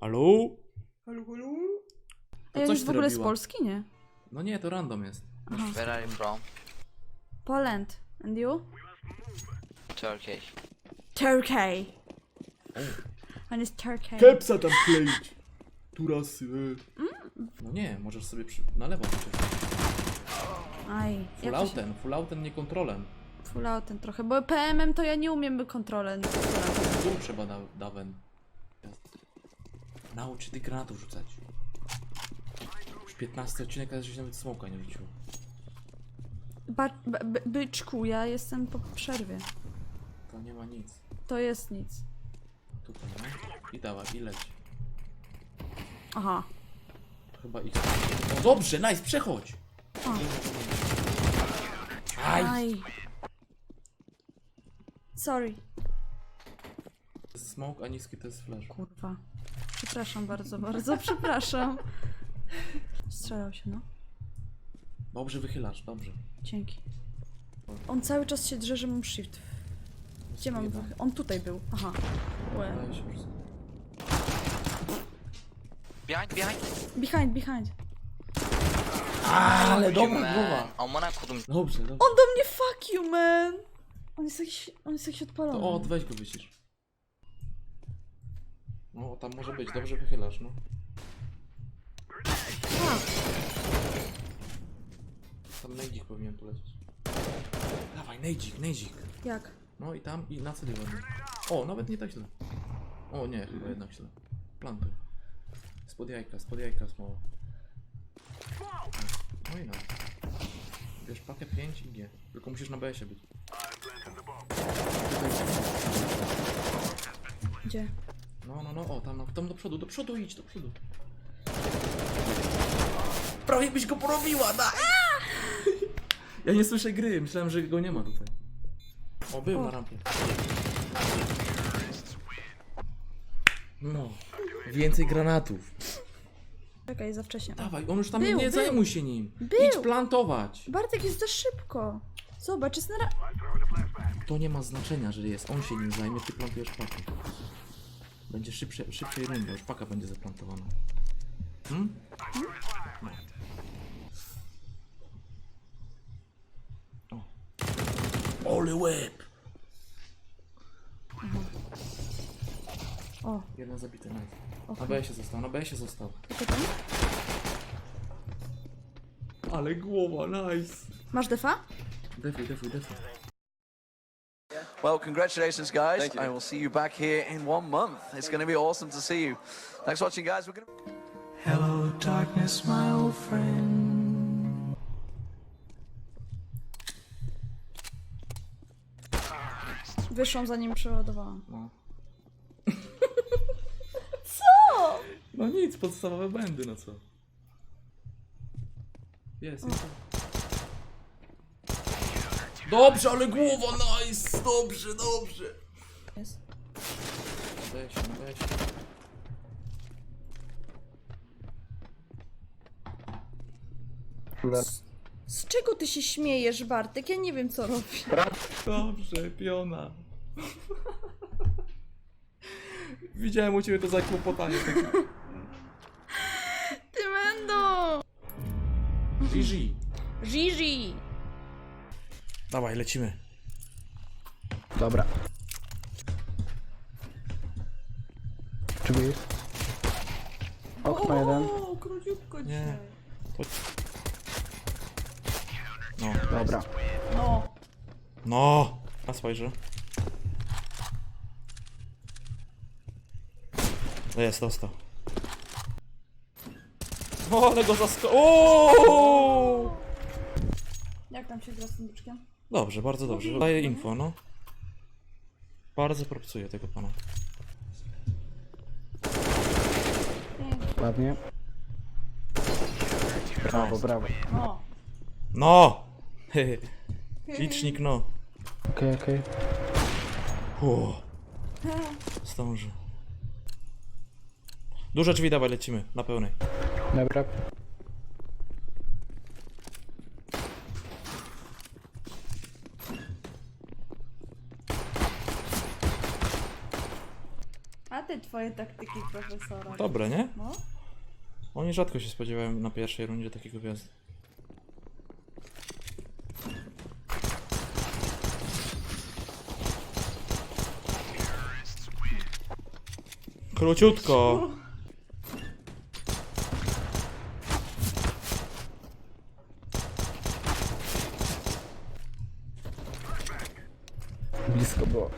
Halo? Halo, halo? To A ja coś jest w ogóle z robiła. Polski, nie? No nie, to random jest. Aha. Where are you from? Poland. And you? Turkey. Turkey. On jest Turkey. Kepsa tam kleić! Turasy, e. No nie, możesz sobie przy... na lewo przecież. Aj. Full to się... autem, full nie kontrolem. Full autem trochę, bo PM-em to ja nie umiem kontrolę. Tu trzeba da dawen. Naucz się tych granatów rzucać. Już 15 odcinek, a żeś nawet smoka nie rzucił. Ba b- b- byczku, ja jestem po przerwie. To nie ma nic. To jest nic. Tutaj, no. I dawaj, i. Aha. Chyba ich... O, dobrze, nice, przechodź! O. Aj! Aj. Sorry. To jest smoke, a niski to jest flash. Kurwa. Przepraszam bardzo, bardzo przepraszam. Strzelał się, no. Dobrze wychylasz, dobrze. Dzięki. On cały czas się drze, że mam shift. Gdzie mam wych- On tutaj był. Aha. Łe. Wydaje się. Behind, behind. Behind, behind. Ale dobra głowa. Amına kodum. Dobrze, dobrze. On do mnie fuck you, man! On jest jakiś, on jest jakiś odpalony. To o, weź go wycisz. No, tam może być, dobrze wychylasz, no. Tam nejdzik powinien polecieć. Dawaj, nejdzik, nejdzik. Jak? No i tam, i na ładnie. O, nawet nie tak źle. O nie, chyba jednak źle. Plantuj. Spod jajka, spod jajka smoła. No i no. Bierz pakę 5 i G. Tylko musisz na BS-ie być. Gdzie? No, no, no, o, tam, no, tam do przodu, do przodu idź, do przodu. Prawie byś go porobiła, da! Ja nie słyszę gry, myślałem, że go nie ma tutaj. O, był O. na rampie. No, więcej granatów. Czekaj, za wcześnie. Dawaj, on już tam Był, nie był. zajmuj się nim. Był. Idź plantować. Bartek jest za szybko. Zobacz, jest na ra... To nie ma znaczenia, że jest. On się nim zajmie, ty plantujesz pakę. Będzie szybsze, szybciej runda, już paka będzie zaplantowana. Hmm? No. O. Ole łeb! O, Jeden zabity, nice. o. Na B się został, na B się został. Tylko ten? Ale głowa, nice! Masz defa? Defuj, defuj, defuj. Well, congratulations, guys. Thank you. I will see you back here in one month. It's going to be awesome to see you. Thanks for watching, guys. We're going to. Hello, darkness, my old friend. Wyszłam zanim przeładowałam. No. Co? No nic, podstawowe błędy, no co? Jest, jest. Dobrze, ale głowa, nice! Dobrze, dobrze! Jest. Weź, weź. Z czego ty się śmiejesz, Bartek? Ja nie wiem, co robię. Dobrze, piona. Widziałem u ciebie to zakłopotanie. Takie... Ty będą! GG. Gigi! Dawaj, lecimy. Dobra. Drzwi jest. Okno jeden. O, króciutko Nie. dzisiaj. No, Dobra. No. No! A spojrzę. No Jest, dostał. O, ale go zasko... O! Jak tam się gra z tym byczkiem? Dobrze, bardzo dobrze. Daję info, no. Bardzo propsuję tego pana. Ładnie. Brawo, brawo. No. No! Licznik no. Okej, okej. Uff. Zdąży. Duże drzwi, dawaj, lecimy. Na pełnej. Dobra. Twoja twoje taktyki profesora. Dobre, nie? No. Oni rzadko się spodziewają na pierwszej rundzie takiego wjazdu. Króciutko! Blisko było.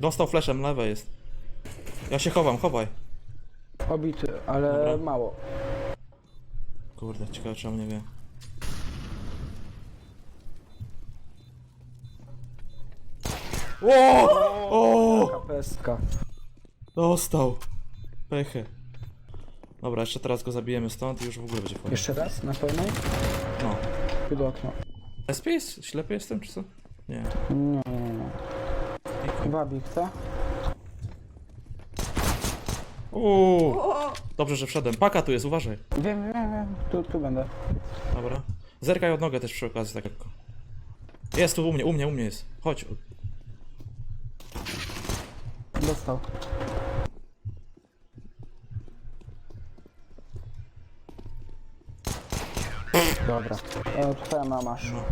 Dostał fleszem, lewe jest. Ja się chowam, chowaj. Obity, ale Dobra. mało. Kurde, ciekawe czemu nie wie. O! O! Dostał. Pechę. Dobra, jeszcze teraz go zabijemy stąd i już w ogóle będzie fajnie. Jeszcze raz, na pełnej? No. Pod okno. SP jest? Ślepy jestem, czy co? Nie. Nie, nie, nie. Wabik, co? Uuu. O, Dobrze, że wszedłem. Paka tu jest, uważaj. Wiem, wiem, wiem. Tu, tu będę. Dobra. Zerkaj od nogę też przy okazji, tak lekko. Jest tu u mnie, u mnie, u mnie jest. Chodź. Dostał. Dobra. E, twoja mama. No.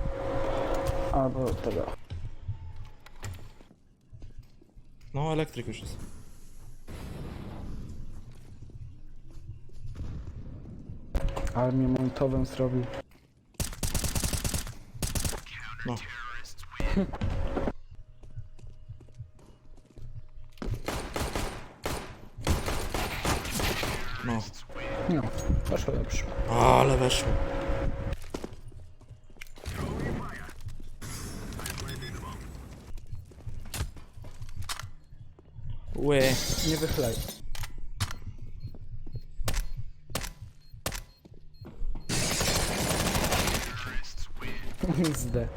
Albo tego. No, elektryk już jest. Ale mnie montowym zrobił. No. No. No, poszło lepsze. Ale weszło. Łe. Nie wychylaj. Zde.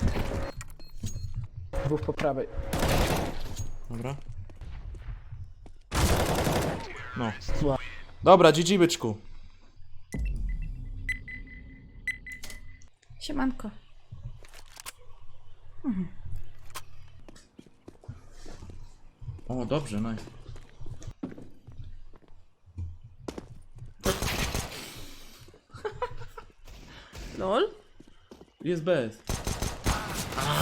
Dwóch po prawej. Dobra. No. Dobra, GG byczku. Siemanko. O, dobrze, nice. Jest bez.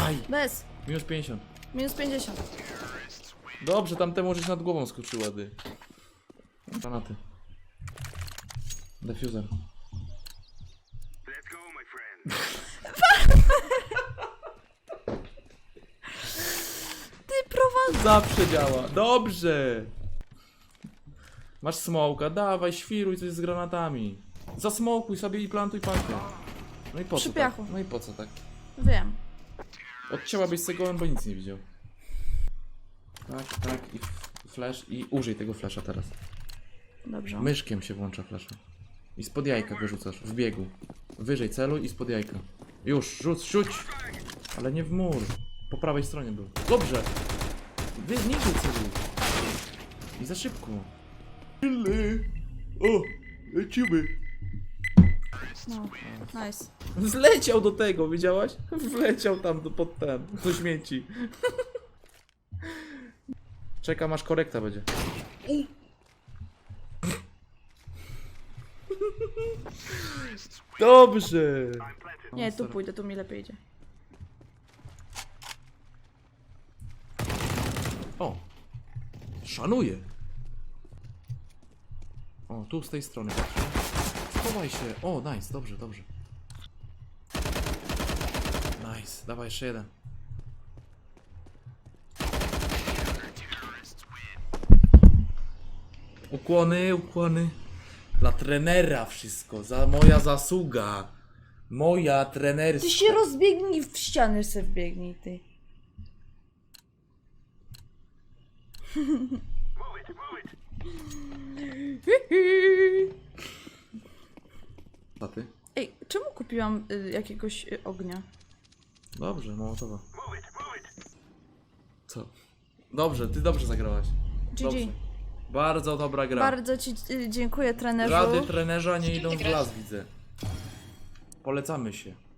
Aj, Bez. minus 50. Minus 50. Dobrze, tamtemu żeś nad głową skoczyła, ty. Granaty. Defuser. Ty prowadzę. Zawsze działa. Dobrze. Masz smoka, dawaj, świruj coś z granatami. Zasmokuj sobie i plantuj pakę. No i po Przy co tak? piachu. No i po co tak? Wiem. Odcięłabyś z gołem, bo nic nie widział. Tak, tak i f- flash i użyj tego flasha teraz. Dobrze. Myszkiem się włącza flasha. I spod jajka go rzucasz, w biegu. Wyżej celuj i spod jajka. Już, rzuć, rzuć! Ale nie w mur. Po prawej stronie był. Dobrze! Wy, niżej celuj. I za szybko. Tyle. O, lecimy. No. Nice. Zleciał do tego, widziałaś? Wleciał tam do, pod ten, do śmieci. Czekam aż korekta będzie. Dobrze. Nie, tu pójdę, tu mi lepiej idzie. O. Szanuję. O, tu z tej strony patrzę. Schowaj się. O, nice, dobrze, dobrze. Nice, dawaj jeszcze jeden. Ukłony, ukłony. Dla trenera wszystko, za moja zasługa. Moja trenerska. Ty się rozbiegnij w ściany se wbiegnij, ty. A ty? Ej, czemu kupiłam y, jakiegoś y, ognia? Dobrze, Mołotowa. Co? Dobrze, ty dobrze zagrałaś. Dobrze. GG. Bardzo dobra gra. Bardzo ci y, dziękuję trenerzu. Rady trenerza nie idą w las, widzę. Polecamy się.